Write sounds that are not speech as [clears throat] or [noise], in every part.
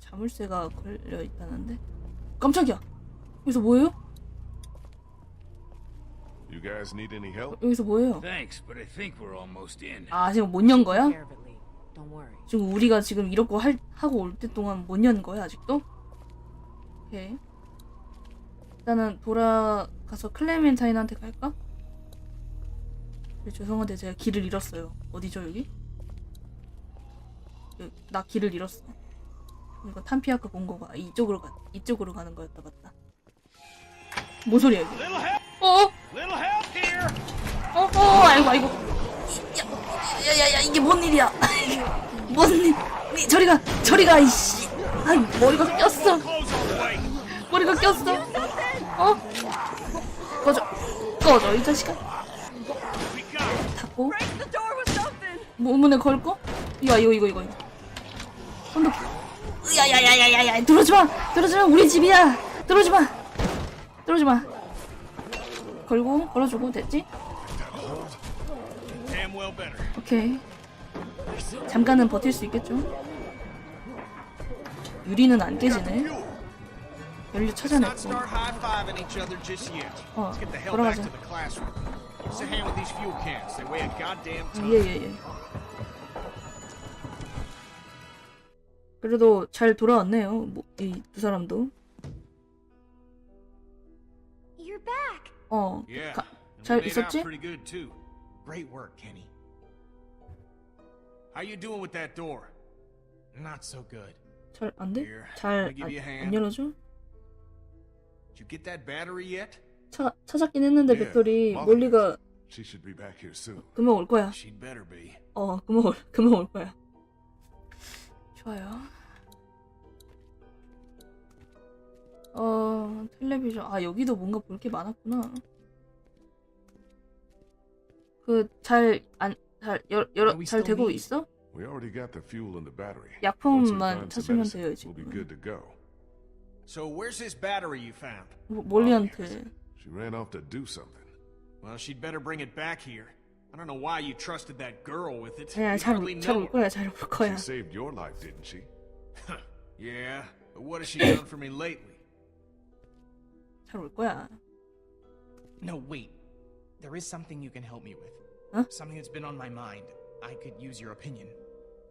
자물쇠가 걸려 있다는데. 깜짝이야. 여기서 뭐예요? You guys need any help? 여기서 뭐예요? Thanks, but I think we're almost in. 아 지금 못 연 거야? 지금 우리가 지금 이렇게 할, 하고 올 때 동안 못 연 거야 아직도? 오케이. 일단은 돌아가서 클레멘타인한테 갈까? 네, 죄송한데 제가 길을 잃었어요. 어디죠 여기? 여기, 나 길을 잃었어. 이거 탄피아크 본 거가 이쪽으로 가 이쪽으로 가는 거였다 맞다. 뭔 소리야 이거? 어? Help here! 어? 어? 아이고 아이고. 야야야야 이게 뭔 일이야? [laughs] 뭔 일? 니 저리 가 저리 가 이씨. 아 머리가 꼈어. 머리가 꼈어. 어? 꺼져. 꺼져 이 자식아. 닫고 something. 뭐 문에 걸고. 이거 이거 이거 이거. 야야야야야야 들어오지 마. 들어오지 마. 우리 집이야. 들어오지 마. 들어오지 마. 걸고 걸어주고 됐지? 오케이. 잠깐은 버틸 수 있겠죠? 유리는 안 깨지네. 연료 찾아냈고. 어, 돌아가자. classroom. What's the 그래도 잘 돌아왔네요. 뭐, 이 두 사람도. You're back. 어. Yeah. 가- 잘 있었지? pretty good too. Great work, Kenny. How you doing with that door? Not so good. 잘 안 돼? Here, 잘 let me give 안, you a 안 hand. 열어줘? Did you get that battery yet? 차, 찾았긴 했는데 예, 배터리. 몰리가 She should be back here soon. 금방 올 거야. She'd better be. 어, 금방 올, 금방 올 거야. 좋아요. 어, 텔레비전. 아, 여기도 뭔가 볼 게 많았구나. 그, 잘, 안, 잘, 열, 열어, Are we 잘 되고? 있어? We already got the fuel in the battery. 약품만 찾으면 돼요, we'll be 지금. good to go. So where's this battery you found? 뭐, 몰리한테. She ran off to do something. Well, she'd better bring it back here. I don't know why you trusted that girl with it. 야, You 잘, hardly 올- 잘 know 올 her. 거야, 잘 올 거야. She saved your life, didn't she? Yeah, but what has she done for me lately? 잘 올 거야. No, wait. There is something you can help me with. Huh? Something that's been on my mind. I could use your opinion.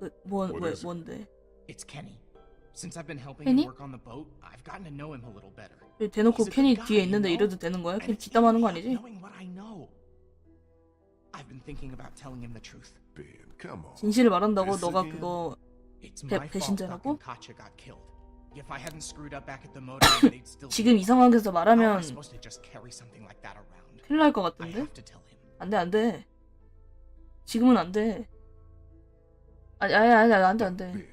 그, 뭐, What 뭐, is it? 뭔데? It's Kenny. Since I've been helping Kenny? him work on the boat, I've gotten to know him a little better. 왜 대놓고 He's a 괜히 good 뒤에 guy, 있는데 you know? 이래도 되는 거야? And 괜히 it's 뒷담하는 거 even 아니지? Knowing what I know. I've been thinking about telling him the truth. Ben, come on. 진실을 말한다고 너가? 그거 It's 배- my fault 배신자라고? Duck and Katya got killed. If I hadn't screwed up back at the motor, they'd still. be 지금 이. 상황에서 How am I 말하면 supposed to just carry something like that around? 큰일 날 것 I 같은데? have to tell him. 안 돼, 안 돼. 지금은 안 돼. 아니, 아니, 아니, 안 돼, 안 돼. Ben,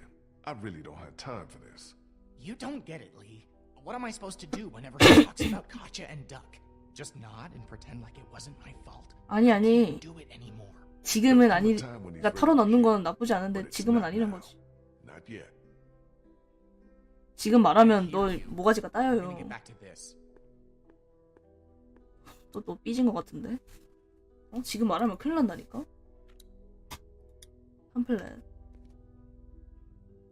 I really don't have time for this. You don't get it, Lee. What am I supposed to do whenever he talks about Katya and Duck? Just nod and pretend like it wasn't my fault. 아니, 아니. Do it anymore. 지금은 아니, 그러니까 털어넣는 건 나쁘지 않은데 지금은 not 아니란. 거지. Not yet. 지금 말하면 너 모가지가 I'm 따여요. gonna get back to this. 또, 또 삐진 것 같은데? 어? 지금 말하면 큰일 난다니까? 팜플렛.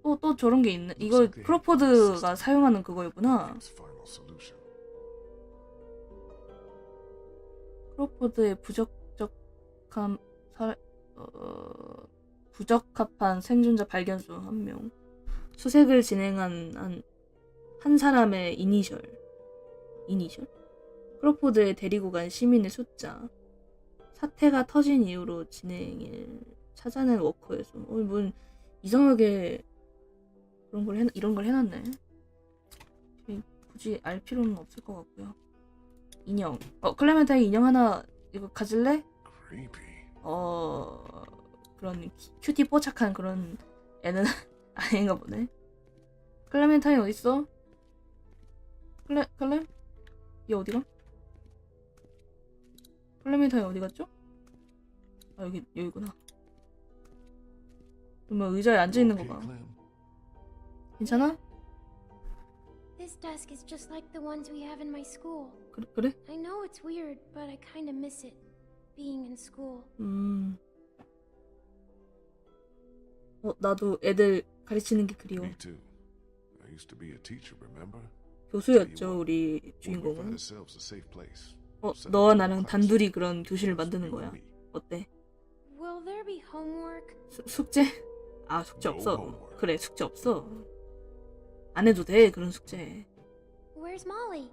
또, 또 저런 게 있네. 이거 크로포드가 사용하는 그거였구나. Game's final solution. 크로포드의 부적적한 사, 어, 부적합한 생존자 발견수 한 명. 수색을 진행한 한, 한 사람의 이니셜. 이니셜? 크로포드에 데리고 간 시민의 숫자. 사태가 터진 이후로 진행을 찾아낸 워커의 수. 어, 뭔 이상하게 그런 걸 해, 이런 걸 해놨네. 굳이 알 필요는 없을 것 같고요. 인형. 어, 클레멘타인 인형 하나 이거 가질래? 어 그런 키- 큐티 뽀착한 그런 애는 [laughs] 아닌가 보네. 클레멘타인 어디 있어? 클레 클레? 얘 어디가? 클레멘타인 어디 갔죠? 아 여기 여기구나. 그러면 의자에 앉아 있는 거 봐. 괜찮아? This desk is just like the ones we have in my school. 그래 그래? I know it's weird, but I kind of miss it, being in school. 음. 어 나도 애들 가르치는 게 그리워. Me too. used to be a teacher, remember? 교수였죠 우리 주인공은. ourselves a safe place? 어 너와 a 나랑. 단둘이 그런 교실을 만드는 거야. 어때? Will there be homework? 수, 숙제? 아 숙제 없어. homework. 그래 숙제 없어. 안 해도 돼 그런 숙제. Where's Molly?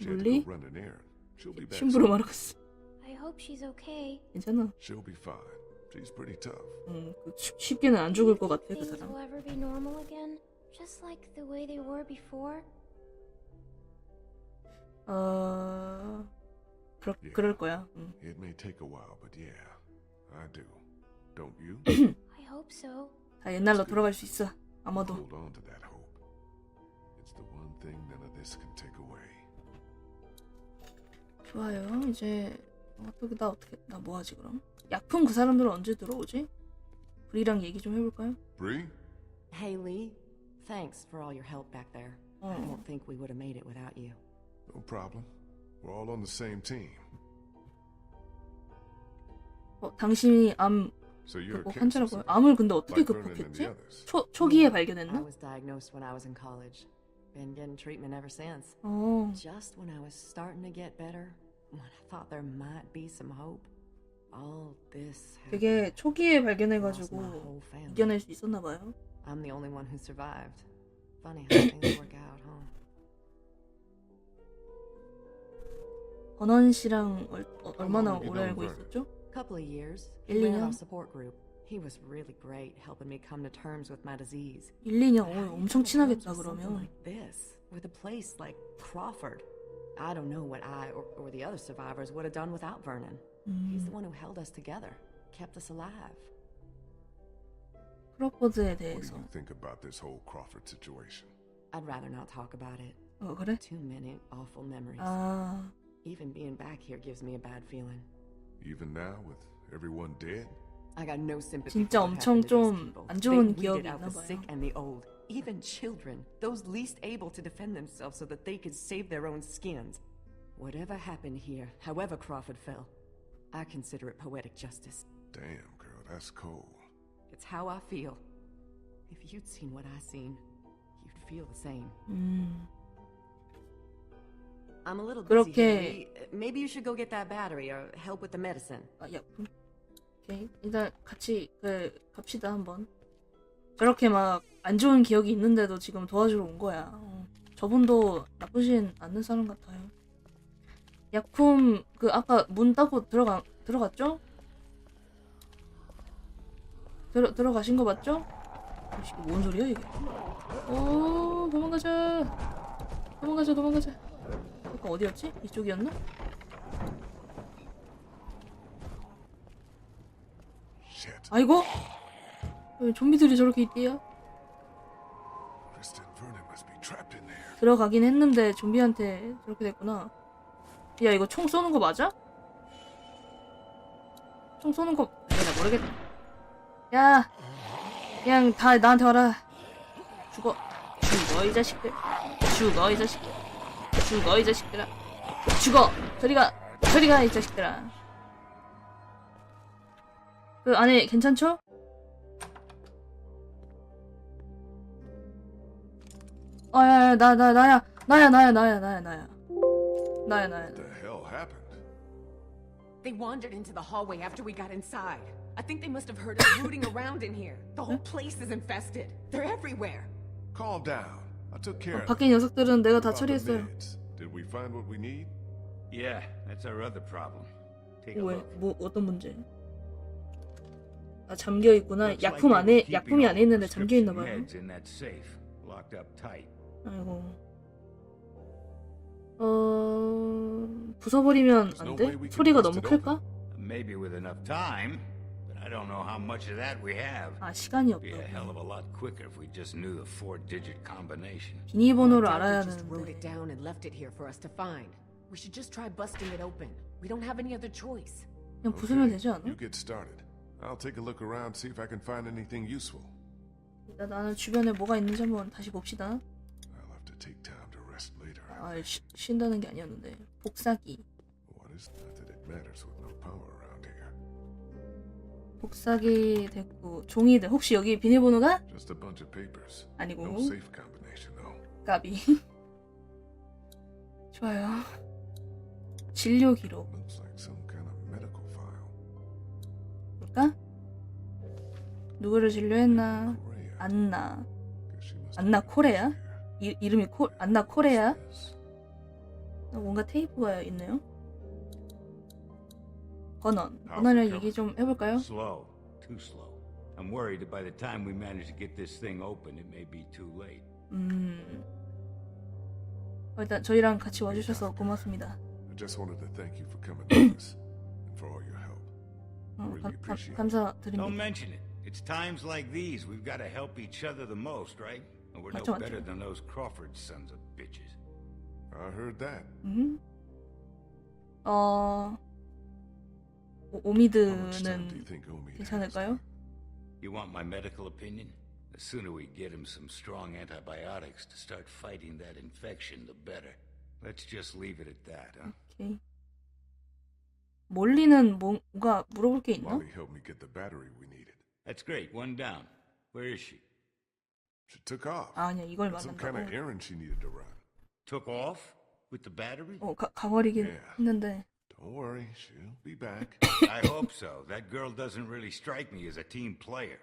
She had to Molly? go run an errand. She'll be back. 심부름 soon. 하러 갔어. I hope she's okay. 괜찮아. She'll be fine. She's pretty tough. 음, 그 쉽- 쉽게는 안 죽을 것 같아 그 Things 사람. will ever be normal again, just like the way they were before. 어 그럴 예. 그럴 거야. 음. It may take a while, but yeah, I do. Don't you? [clears throat] I hope so. 다 옛날로 돌아갈 수 있어. 아마도. Hold on to that hope. It's the one thing none of this can take away. 좋아요. 이제 어떻게 나 어떻게 나 뭐 하지 그럼? 약품 그 사람들은 언제 들어오지? 우리랑 얘기 좀 해볼까요? Bree? Hey, Lee. Thanks for all your help back there. I 어. don't think we would have made it without you. No problem. We're all on the same team. 어, 당신이 암 So you're a 극복 cancer 환자라고요? survivor, 암을 근데 어떻게 like Vernon and the 극복했지? others. 초 초기에 I 발견했나? was diagnosed when I was in college. Been getting treatment ever since. 어, Just when I was starting to get better, when I thought there might be some hope, all this happened. 되게 초기에 Lost 발견해가지고 my whole family. 이겨낼 수 있었나 봐요. I'm the only one who survived. Funny how things [coughs] work out, huh? 버넌 씨랑 얼, 어, 얼마나 long have you 오래 known 알고 Vernon? 있었죠? Couple of years. 일, He ran 이 년? our support group. He was really great helping me come to terms with my disease. 1, 2년 But how 어, do you 엄청 come to terms 친하겠다 with something 그러면. Like this, with a place like Crawford. I don't know what I or, or the other survivors would have done without Vernon. He's the 음, one who held us together, kept us alive. 크로포드에 What do 대해서. you think about this whole Crawford situation? I'd rather not talk about it. 어 그래? Too many awful memories. 아 Even being back here gives me a bad feeling. Even now, with everyone dead? I got no sympathy 진짜 for what 엄청 happened to these 좀 people. 안 They 좋은 weeded 기억이 out 있나 the 봐요. sick and the old, even children, those least able to defend themselves so that they could save their own skins. Whatever happened here, however Crawford fell, I consider it poetic justice. Damn, girl, that's cold. It's how I feel. If you'd seen what I seen, you'd feel the same. 음. I'm a little busy. here, 그렇게- Lee. Maybe you should go get that battery or help with the medicine. 아, 약품. 오케이. 일단 같이 그 갑시다 한번. 저렇게 막 안 좋은 기억이 있는데도 지금 도와주러 온 거야. 어. 저분도 나쁘진 않는 사람 같아요. 약품 그 아까 문 따고 들어가 들어갔죠? 들어 들어가신 거 맞죠? 뭔 소리야 이게? 오 도망가자. 도망가자 도망가자. 아까 어디였지? 이쪽이었나? 아이고 왜 좀비들이 저렇게 있디야? 들어가긴 했는데 좀비한테 저렇게 됐구나. 야 이거 총 쏘는 거 맞아? 총 쏘는 거 내가 모르겠다. 야 그냥 다 나한테 와라. 죽어 죽어 이 자식들. 죽어 이 자식들. 죽어 이 자식들아. 죽어 저리가 저리가 이 자식들아. 그 안에 괜찮죠? 어, 야, 야, 나, 나, 나야, 나야, 나야, 나야, 나야, 나야. 나야, 나야, What 나야. the hell happened? They wandered into the hallway after we got inside. I think they must have heard us rooting around in here. The whole place is infested. They're everywhere. Calm down. I took care 어, of 밖에 녀석들은 내가 다 About the 처리했어요. meds. Did we find what we need? Yeah, that's our other problem. Take a 왜, look. 뭐, 어떤 문제? 아, 잠겨 있구나. Looks like 약품 they were 안에, keeping 약품이 all 안에 있는데 잠겨 있나 prescription 봐요. meds in that safe, locked up tight. 아이고. 어, 부숴버리면 안 돼? 소리가 너무 클까? Maybe with enough time, but I don't know how much of that we have. 아, 시간이 Be a hell of 없다. a lot quicker if we just knew the four-digit combination. 비밀번호를 I doubt 알아야 they just wrote it 하는데. down and left it here for us to find. We should just try busting it open. We don't have any other choice. 그냥 부수면 되지 않아? You get started. I'll take a look around, see if I can find anything useful. 일단 나는 주변에 뭐가 있는지 한번 다시 봅시다. Take time to rest later. 아, 쉬, 쉰다는 게 아니었는데. 복사기. What is not that it matters with no power around here? 복사기 됐고 종이들 혹시 여기 비밀번호가 Just a bunch of papers. 아니고 No safe combination though. 까비. 좋아요. 진료 기록 Looks like some kind of medical file. 볼까? 누구를 진료했나? Korea. 안나. Guess she must 안나 have been 코레야? 이, 이름이 코 안나 코레야? 어, 뭔가 테이프가 있네요. 번원. 번원을 얘기 좀 해볼까요? Slow. Too slow. I'm worried that by the time we manage to get this thing open, it may be too late. 음. 어, 일단 저희랑 같이 와주셔서 고맙습니다. I just wanted to thank you for coming with us and for all your help. 어, Really 감, 감, appreciate it. Don't 감사드립니다. mention it. It's times like these we've got to help each other the most, right? And we're no 맞죠, 맞죠. better than those Crawford sons of bitches. I heard that. 음. 어. 오- How much time do 오미드는 you think Omi has? 괜찮을까요? You want my medical opinion? The sooner we get him some strong antibiotics to start fighting that infection, the better. Let's just leave it at that, huh? 오케이. 몰리는 뭔가 물어볼 게 있나? Molly helped me get the battery we needed. That's great. One down. Where is she? She took off. 아, 아니야 이걸 Had some kind of 말한다고. errand she needed to run. Took off? With the battery? 어 가, 가버리긴 Yeah. 했는데 Don't worry, she'll be back. [coughs] I hope so. That girl doesn't really strike me as a team player.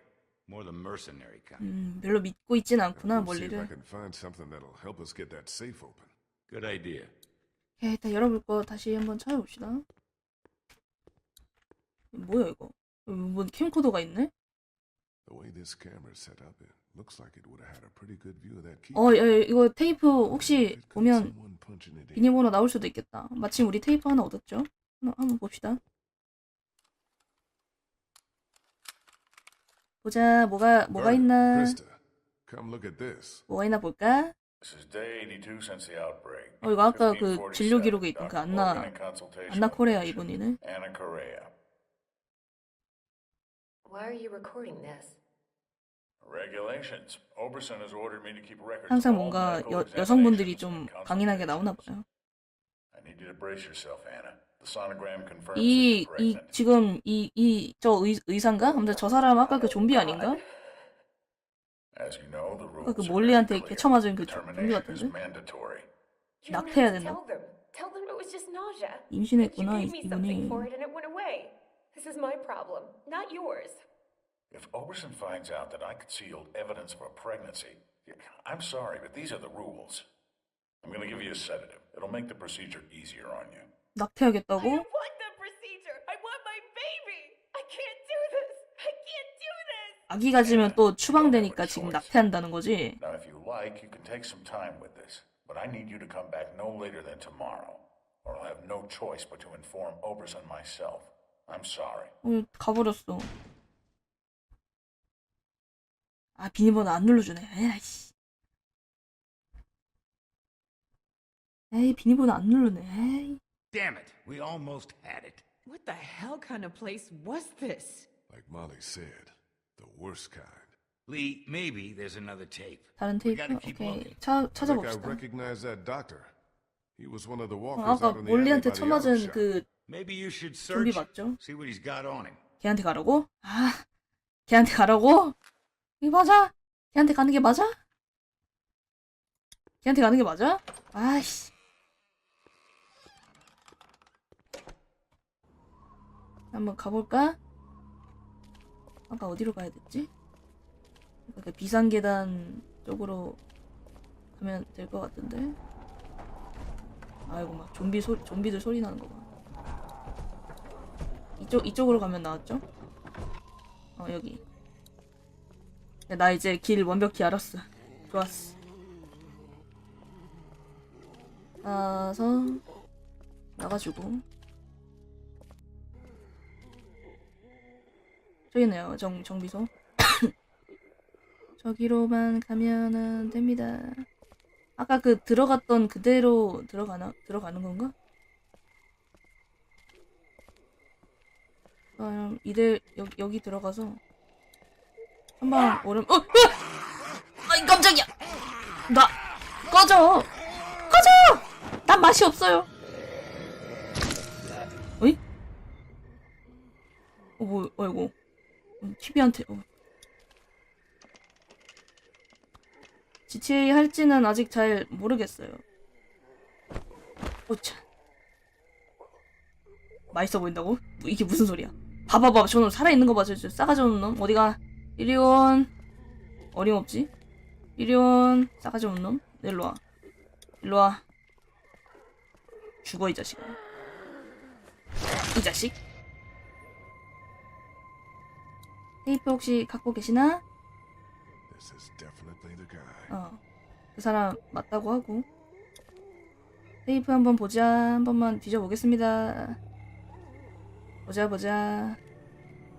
More the mercenary kind. 음, 별로 믿고 있진 않구나 We'll see if I 몰리를. can find something that'll help us get that safe open. Good idea. 예, 일단 열어볼 거 다시 한번 찾아봅시다. 뭐야 이거? 여기 뭔 캠코더가 있네? The way this camera's set up, it looks like it would have had a pretty good view of that key. 어, 야, 야, 이거 테이프 혹시 보면? 비밀번호 나올 수도 있겠다. 마침 우리 테이프 하나 얻었죠? 한번, 한번 봅시다. 보자, 뭐가 뭐가 있나? 뭐가 있나 볼까? This is day 82 since the outbreak. 어, 이거 아까 그 1547, 진료 기록에 있던 그. 안나 안나 코레아 이분이네. Anna Correa. Why are you recording this? 항상 뭔가 여, 여성분들이 좀 강인하게 나오나. 봐요. I need you to brace yourself, Anna. The sonogram confirms 이, 이. 지금, 이, 이, 저 의, 의사인가? 아무튼 저 사람 아까 그 좀비 아닌가? As you know, the 아까 rules 그 are 몰리한테 very 이렇게 clear. 쳐맞은 그 좀비 같은데? mandatory. You don't 낙태해야 된다. tell them. Tell them it was just nausea. 임신했구나, 이분이. If Oberson finds out that I concealed evidence of a pregnancy, I'm sorry, but these are the rules. I'm going to give you a sedative. It'll make the procedure easier on you. I 낙태하겠다고? don't want the procedure. I want my baby. I can't do this. I can't do this. 아기 가지면 또 추방되니까 지금 낙태한다는 거지? Now, if you like, you can take some time with this, but I need you to come back no later than tomorrow, or I'll have no choice but to inform Oberson myself. I'm sorry. 어, 가버렸어. 아, 비밀번호 안 눌러주네. 에이씨. 에이, 비밀번호 안 누르네. 에이. Damn it. We almost had it. What the hell kind of place was this? Like Molly said, the worst kind. Lee, maybe there's another tape. 다른 테이프? 오케이. 차, think I 찾아봅시다. recognize that doctor. He was one of the 어, walkers 아까 out in the 몰리한테 auto 쳐맞은 shop. 그 Maybe you should 좀비 search. 맞죠? See what he's got on him. 걔한테 가라고? 아, 걔한테 가라고? 이게 맞아? 걔한테 가는 게 맞아? 걔한테 가는 게 맞아? 아이씨. 한번 가볼까? 아까 어디로 가야 됐지? 그 비상 계단 쪽으로 가면 될 것 같은데? 아이고 막 좀비 소 좀비들 소리 나는 거 봐. 이쪽 이쪽으로 가면 나왔죠? 어 여기. 야, 나 이제 길 완벽히 알았어. 좋았어. 나서 나가지고 저기 있네요 정 정비소. [coughs] 저기로만 가면은 됩니다. 아까 그 들어갔던 그대로 들어가나 들어가는 건가? 아, 그럼 이들 여기 들어가서 한방 오름 어! 으! 아이 깜짝이야 나 꺼져 꺼져 난 맛이 없어요 어이 어 뭐 어이구 TV한테 어. GTA 할지는 아직 잘 모르겠어요. 오차. 맛있어 보인다고? 뭐 이게 무슨 소리야? 봐봐 봐봐 저놈 살아있는 거 봐. 저, 저 싸가지 없는 놈. 어디가? 이리 온. 어림없지? 이리 온. 싸가지 없는 놈. 일로 와. 일로 와. 죽어 이 자식. 이 자식. 테이프 혹시 갖고 계시나? 어. 그 사람 맞다고 하고. 테이프 한번 보자. 한 번만 뒤져보겠습니다. 보자 보자.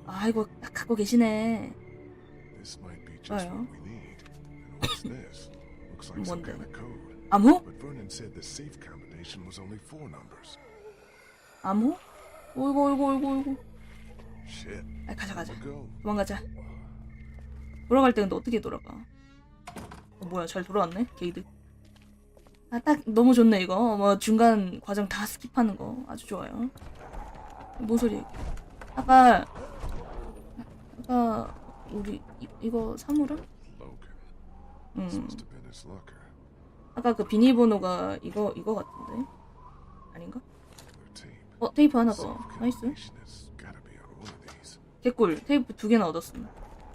아이고 딱 갖고 계시네. This might be just what we need. And what's this? Looks like some kind of code. 암호? But Vernon said the safe combination was only four numbers. 암호? 어이구 어이구 어이구 어이구. Shit. 아 가자 가자. 도망가자. 돌아갈 때 근데 어떻게 돌아가? 어, 뭐야 잘 돌아왔네 게이드. 아 딱 너무 좋네 이거. 뭐 중간 과정 다 스킵하는 거 아주 좋아요. 뭔 소리야? 아까 아까 우리 이, 이거 사물함? 음. 아까 그 비밀번호가 이거 이거 같은데 아닌가? 어 테이프 하나 더. 나이스. 개꿀 테이프 두 개나 얻었음.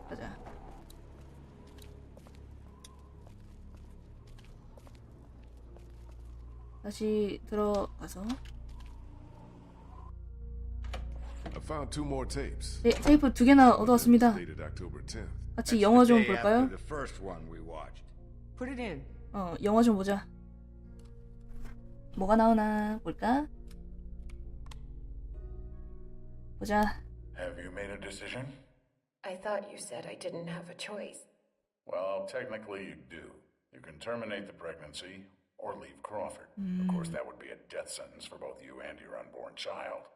가자. 다시 들어가서 found two more tapes. 네, 테이프 두 개나 얻어왔습니다. Dated October 10th. 같이 That's 영화 the 좀 day 볼까요? after The first one we watched. Put it in. 어, 영화 좀 보자. 뭐가 나오나 볼까? 보자. Have you made a decision? I thought you said I didn't have a choice. Well, technically you do. You can terminate the pregnancy or leave Crawford. Of course, that would be a death sentence for both you and your unborn child.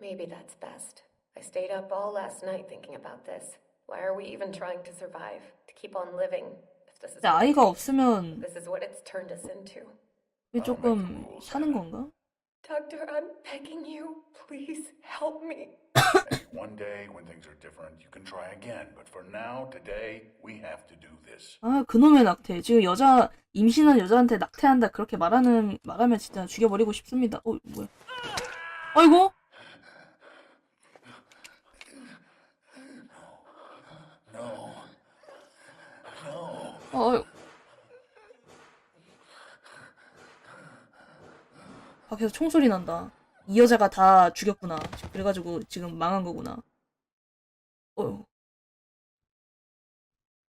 Maybe that's best. I stayed up all last night thinking about this. Why are we even trying to survive? To keep on living? If this is 근데 아이가 없으면 this is what it's turned us into. 이게 조금 사는 건가? Doctor, I'm begging you. Please help me. Maybe [coughs] one day, when things are different, you can try again. But for now, today, we have to do this. 아 그놈의 낙태. 지금 여자 임신한 여자한테 낙태한다 그렇게 말하는 말하면 진짜 죽여버리고 싶습니다. 어 뭐야? 아이고. 밖에서 총소리 난다. 이 여자가 다 죽였구나. 그래가지고 지금 망한 거구나. 어.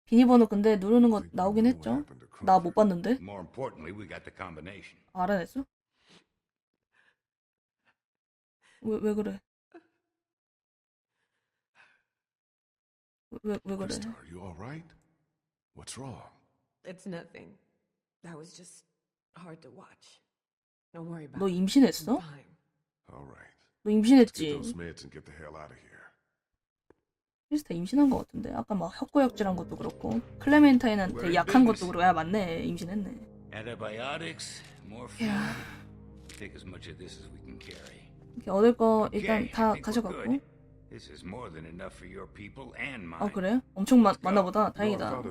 비밀번호 근데 누르는 거 나오긴 했죠? 나. 못 봤는데? 알아냈어? 왜, 왜 그래? 왜, 왜 그래? Krista, are you all right? What's wrong? It's nothing. That was just hard to watch. Don't worry about 너 it. 임신했어? 너 임신했지? 크리스타 임신한 거 같은데 아까 막 혁고역질한 것도 그렇고 클레멘타인한테 약한 것도 그렇고 야 맞네 임신했네. 이렇게 얻을 거 일단 다 가져갔고 good. This is more than enough for your people and mine. 아 그래? 엄청 많, 많나 보다 다행이다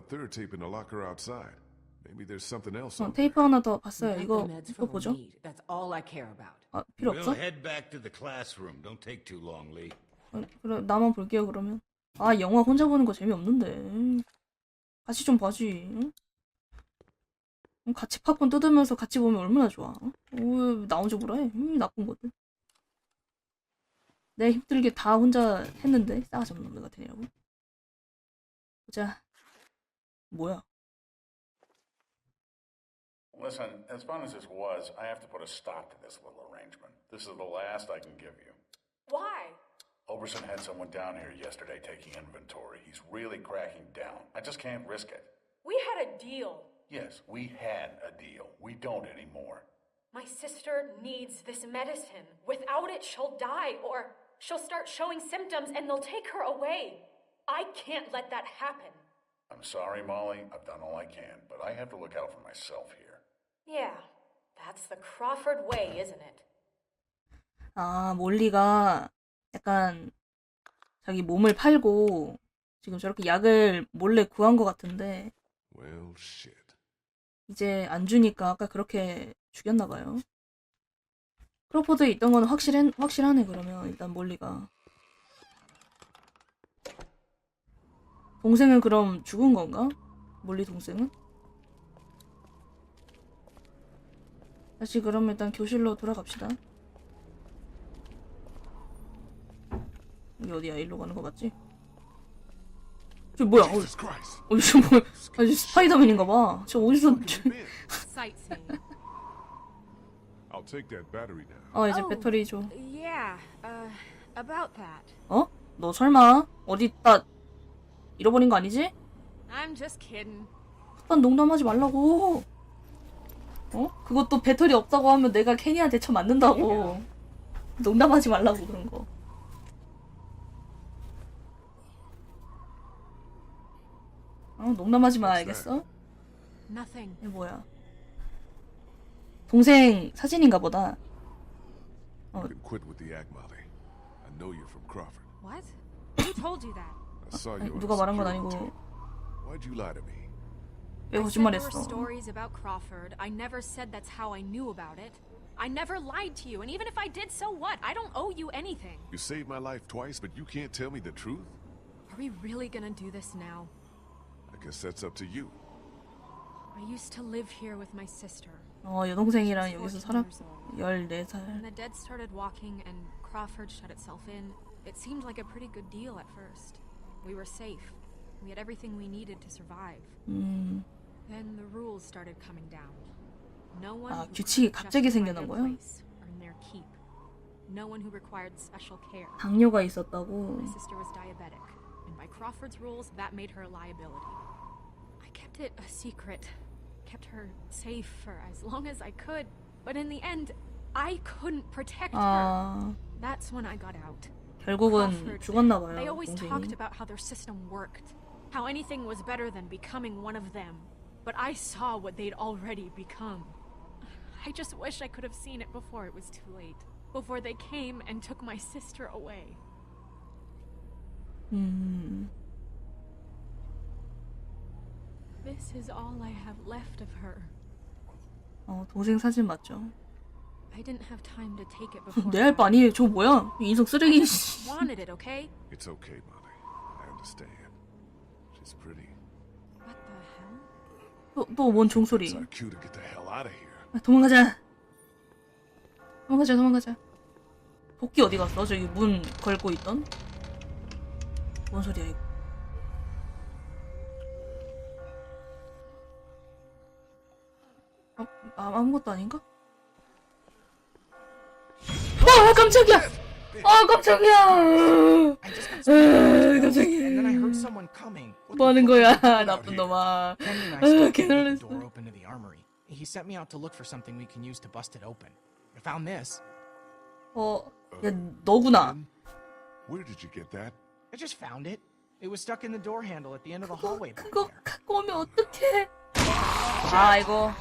Maybe there's something else 어, 테이프 하나 더 봤어요 이거 이거 보죠 Waleed. That's all I care about. 아 필요 없어? head back to the classroom. Don't take too long, Lee. 어, 그래 나만 볼게요 그러면 아 영화 혼자 보는 거 재미없는데 같이 좀 봐지 응? 응, 같이 팝콘 뜯으면서 같이 보면 얼마나 좋아 어? 왜나 혼자 보라 해 음, 나쁜 것들 내 힘들게 다 혼자 했는데 싸가지 없는 놈들 같으냐고 보자 뭐야 Listen, as fun as this was, I have to put a stop to this little arrangement. This is the last I can give you. Why? Oberson had someone down here yesterday taking inventory. He's really cracking down. I just can't risk it. We had a deal. Yes, we had a deal. We don't anymore. My sister needs this medicine. Without it, she'll die, or she'll start showing symptoms and they'll take her away. I can't let that happen. I'm sorry, Molly. I've done all I can, but I have to look out for myself here. Yeah, that's the Crawford way, isn't it? 아, 몰리가 약간 자기 몸을 팔고 지금 저렇게 약을 몰래 구한 것 같은데 Well, shit. 이제 안 주니까 아까 그렇게 죽였나 봐요. 크로포드에 있던 건 확실한 확실하네 그러면 일단 몰리가. 동생은 그럼 죽은 건가? 몰리 동생은? 다시 그럼 일단 교실로 돌아갑시다. 여기 어디야? 일로 가는 거 맞지? 저 뭐야? 어. 어, 저 뭐, 아저 스파이더맨인가 봐. 저 어디서? I'll take that battery now. 어 이제 Oh. 배터리 줘. yeah, uh, about that. 어? 너 설마 어디다 잃어버린 거 아니지? I'm just kidding. 난 농담하지 말라고. 어? 그것도 배터리 없다고 하면 내가 케니아 대처 맞는다고. 농담하지 말라고 그런 거. 어, 농담하지 마, 알겠어? Nothing. 이게 뭐야? 동생 사진인가 보다. You can quit with the act, Molly. I know you're from Crawford. What? Who told you that? I saw 아니, on 누가 말한 건 security 아니고 tape. Why'd you lie to me? 왜 I said there were 거짓말했어? stories about Crawford. I never said that's how I knew about it. I never lied to you, and even if I did, so what? I don't owe you anything. You saved my life twice, but you can't tell me the truth? Are we really gonna do this now? I guess that's up to you. I used to live here with my sister. 어 여동생이랑 여기서 14 살아 years old. 14살. When the dead started walking and Crawford shut itself in, it seemed like a pretty good deal at first. We were safe. We had everything we needed to survive. 음. Then the rules started coming down. No one 아, who 규칙이 couldn't 갑자기 justify 생겨난 their 거야? place earned their keep. No one who required special care. 당뇨가 있었다고. My sister was diabetic, and by Crawford's rules, that made her a liability. I kept it a secret, kept her safe for as long as I could, but in the end, I couldn't protect her. 아 That's when I got out. 결국은 Crawford, 죽었나 They 봐요 always talked 동생이. about how their system worked, how anything was better than becoming one of them. But I saw what they'd already become. I just wish I could have seen it before it was too late. Before they came and took my sister away. 음. This is all I have left of her. 어 동생 사진 맞죠? I didn't have time to take it [laughs] before. 내 할 바 아니에요. 저 뭐야? 인성 쓰레기. 씨. wanted it, okay? It's okay, Molly. I understand. She's pretty. 또또뭔 종소리? 아, 도망가자. 도망가자, 도망가자. 복귀 어디 갔어? 저기 문 걸고 있던? 뭔 소리야 이거? 아, 아 아무것도 아닌가? 아 깜짝이야! 아 깜짝이야! 으, 깜짝이야. 뭐 하는 거야 나쁜? 놈아. 아, 놀랬어. door open to the armory. He sent me out to look for something we can use to bust it open. I found this. 어, 야 너구나. Where did you get that? I just found it. It was stuck in the door handle at the end of the hallway back 그거 there. 갖고 오면 어떡해? 아 이거